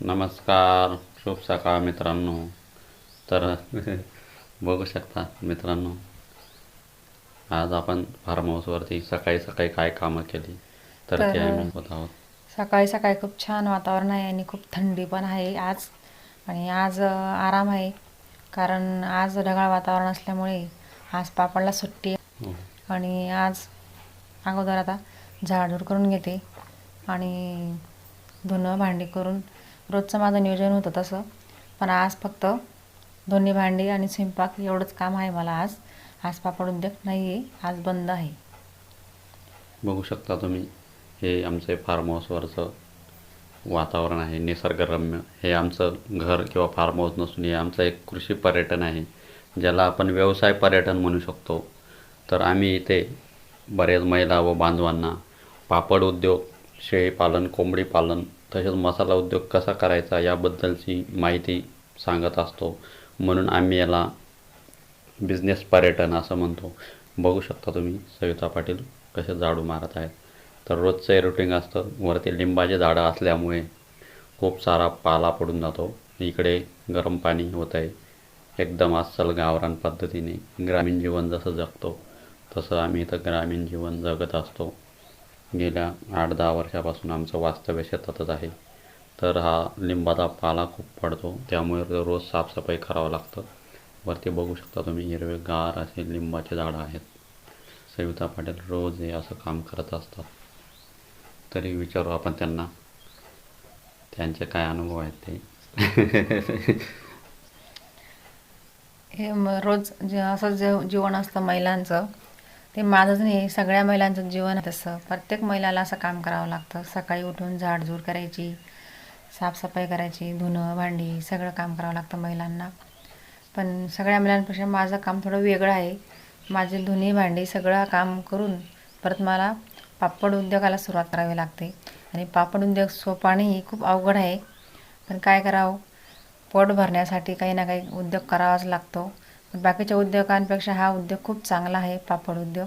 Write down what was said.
नमस्कार शुभ सकाळ मित्रांनो. तर बघू शकता मित्रांनो आज आपण फार्म हाऊसवरती सकाळी सकाळी काय कामं केली? तर ते तर- आम्ही होत आहोत. सकाळी सकाळी खूप छान वातावरण आहे आणि खूप थंडी पण आहे आज. आणि आज अ, आराम आहे. कारण आज ढगाळ वातावरण असल्यामुळे आज पापडला सुट्टी आहे. हो. आणि आज अगोदर आता झाडझूड करून घेते. आणि धुणं भांडी करून रोजचं माझं नियोजन होतं तसं. पण आज फक्त दोन्ही भांडी आणि स्वयंपाक एवढंच काम आहे मला आज. आज पापड उद्योग नाही आहे आज बंद आहे. बघू शकता तुम्ही हे आमचे फार्म हाऊसवरचं वातावरण आहे निसर्गरम्य. हे आमचं घर किंवा फार्म हाऊस नसून हे आमचं एक कृषी पर्यटन आहे ज्याला आपण व्यवसाय पर्यटन म्हणू शकतो. तर आम्ही इथे बरेच महिला व बांधवांना पापड उद्योग शेळीपालन कोंबडी पालन तसेच मसाला उद्योग कसा करायचा याबद्दलची माहिती सांगत असतो. म्हणून आम्ही याला बिझनेस पर्यटन असं म्हणतो. बघू शकता तुम्ही सविता पाटील कसे झाडू मारत आहेत. तर रोजचं हे रुटीन असतं. वरती लिंबाचे झाडं असल्यामुळे खूप सारा पाला पडून जातो. इकडे गरम पाणी होत आहे एकदम अस्सल गावरान पद्धतीने ग्रामीण जीवन जसं जगतो तसं आम्ही इथं ग्रामीण जीवन जगत असतो. गेल्या आठ दहा वर्षापासून आमचं वास्तव्य शेतातच आहे. तर हा लिंबाचा पाला खूप पडतो त्यामुळे रोज साफसफाई करावं लागतं. वरती बघू शकता तुम्ही हिरवे गार असे लिंबाचे झाडं आहेत. सविता पाटील रोज हे असं काम करत असतात. तरी विचारू आपण त्यांना. त्यांचे काय अनुभव आहेत ते? हे रोज जे असं जे जीवन असतं महिलांचं ते माझंच नाही सगळ्या महिलांचं जीवन तसं. प्रत्येक महिलाला असं काम करावं लागतं. सकाळी उठून झाडझूड करायची साफसफाई करायची धुणं भांडी सगळं काम करावं लागतं महिलांना. पण सगळ्या महिलांपेक्षा माझं काम थोडं वेगळं आहे. माझी धुणी भांडी सगळं काम करून परत मला पापड उद्योगाला सुरुवात करावी लागते. आणि पापड उद्योग सोपानेही खूप अवघड आहे. पण काय करावं? पोट भरण्यासाठी काही ना काही उद्योग करावाच लागतो. बाकीच्या उद्योगांपेक्षा हा उद्योग खूप चांगला आहे पापड उद्योग.